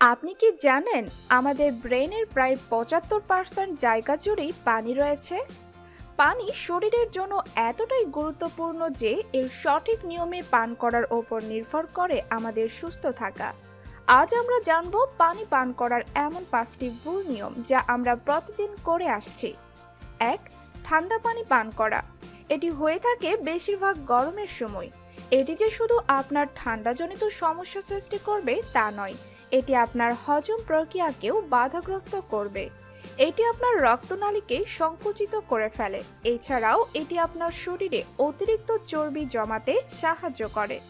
আপনি কি জানেন আমাদের ব্রেনের প্রায় পঁচাত্তর পার্সেন্ট জায়গা জুড়েই পানি রয়েছে? পানি শরীরের জন্য এতটাই গুরুত্বপূর্ণ যে এর সঠিক নিয়মে পান করার ওপর নির্ভর করে আমাদের সুস্থ থাকা। আজ আমরা জানব পানি পান করার এমন পাঁচটি ভুল নিয়ম যা আমরা প্রতিদিন করে আসছি। এক, ঠান্ডা পানি পান করা। এটি হয়ে থাকে বেশিরভাগ গরমের সময়। এটি যে শুধু আপনার ঠান্ডাজনিত সমস্যা সৃষ্টি করবে তা নয় এটি আপনার হজম প্রক্রিয়াকেও বাধাগ্রস্ত করবে। এটি আপনার রক্তনালীকে সংকুচিত করে ফেলে। এছাড়াও এটি আপনার শরীরে অতিরিক্ত চর্বি জমাতে সাহায্য করে।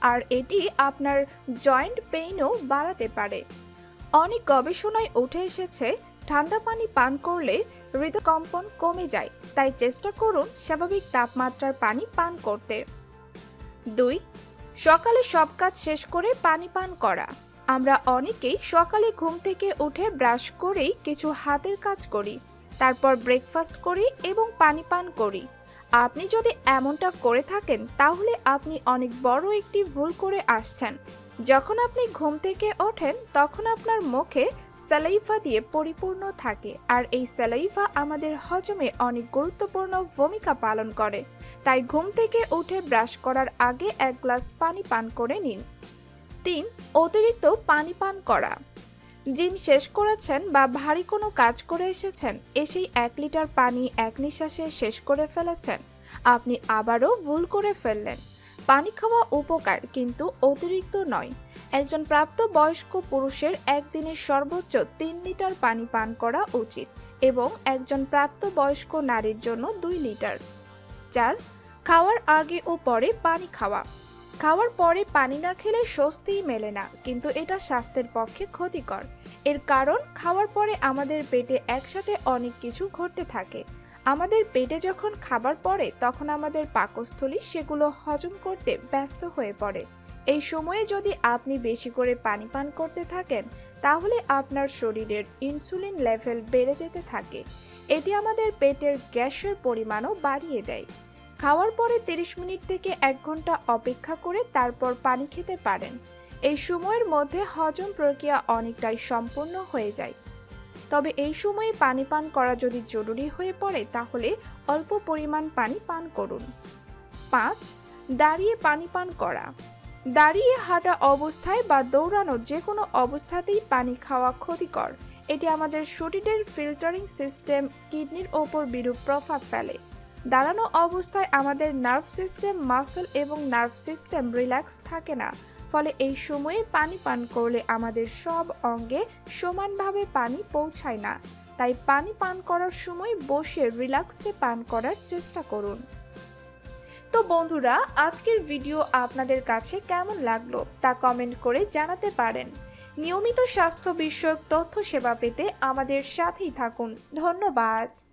আর এটি আপনার জয়েন্ট পেইনও বাড়াতে পারে। অনেক গবেষণায় উঠে এসেছে, ঠান্ডা পানি পান করলে হৃদকম্পন কমে যায়, তাই চেষ্টা করুন স্বাভাবিক তাপমাত্রার পানি পান করতে। দুই, সকালে সব কাজ শেষ করে পানি পান করা। আমরা অনেকেই সকালে ঘুম থেকে উঠে ব্রাশ করেই কিছু হাতের কাজ করি, তারপর ব্রেকফাস্ট করি এবং পানি পান করি। আপনি যদি এমনটা করে থাকেন, তাহলে আপনি অনেক বড় একটি ভুল করে আসছেন। যখন আপনি ঘুম থেকে ওঠেন, তখন আপনার মুখে স্যালাইভা দিয়ে পরিপূর্ণ থাকে, আর এই স্যালাইভা আমাদের হজমে অনেক গুরুত্বপূর্ণ ভূমিকা পালন করে। তাই ঘুম থেকে উঠে ব্রাশ করার আগে এক গ্লাস পানি পান করে নিন। তিন অতিরিক্ত পানি পান করা। জিম শেষ করেছেন বা ভারী কোনো কাজ করে এসেছেন এসেই এক লিটার পানি এক নিঃশ্বাসে শেষ করে ফেলেছেন। আপনি আবারও ভুল করে ফেললেন। পানি খাওয়া উপকার, কিন্তু অতিরিক্ত নয়। একজন প্রাপ্ত বয়স্ক পুরুষের একদিনে সর্বোচ্চ তিন লিটার পানি পান করা উচিত এবং একজন প্রাপ্ত বয়স্ক নারীর জন্য দুই লিটার। চার, খাওয়ার আগে ও পরে পানি খাওয়া। খাওয়ার পরে পানি না খেলে স্বস্তিই মেলে না, কিন্তু এটা স্বাস্থ্যের পক্ষে ক্ষতিকর। এর কারণ, খাওয়ার পরে আমাদের পেটে একসাথে অনেক কিছু ঘটতে থাকে। আমাদের পেটে যখন খাবার পড়ে, তখন আমাদের পাকস্থলী সেগুলো হজম করতে ব্যস্ত হয়ে পড়ে। এই সময়ে যদি আপনি বেশি করে পানি পান করতে থাকেন, তাহলে আপনার শরীরের ইনসুলিন লেভেল বেড়ে যেতে থাকে। এটি আমাদের পেটের গ্যাসের পরিমাণও বাড়িয়ে দেয়। খাওয়ার পরে 30 মিনিট থেকে এক ঘণ্টা অপেক্ষা করে তারপর পানি খেতে পারেন। এই সময়ের মধ্যে হজম প্রক্রিয়া অনেকটাই সম্পূর্ণ হয়ে যায়। তবে এই সময়ে পানি পান করা যদি জরুরি হয়ে পড়ে, তাহলে অল্প পরিমাণ পানি পান করুন। পাঁচ, দাঁড়িয়ে পানি পান করা। দাঁড়িয়ে হাঁটা অবস্থায় বা দৌড়ানো যে কোনো অবস্থাতেই পানি খাওয়া ক্ষতিকর। এটি আমাদের শরীরের ফিল্টারিং সিস্টেম কিডনির ওপর বিরূপ প্রভাব ফেলে। দাঁড়ানো অবস্থায় আমাদের নার্ভ সিস্টেম, মাসল এবং নার্ভ সিস্টেম রিল্যাক্স থাকে না। ফলে এই সময়ে পানি পান করলে আমাদের সব অঙ্গে সমানভাবে পানি পৌঁছায় না। তাই পানি পান করার সময় বসে রিল্যাক্সে পান করার চেষ্টা করুন। তো বন্ধুরা, আজকের ভিডিও আপনাদের কাছে কেমন লাগল তা কমেন্ট করে জানাতে পারেন। নিয়মিত স্বাস্থ্য বিষয়ক তথ্য সেবা পেতে আমাদের সাথেই থাকুন। ধন্যবাদ।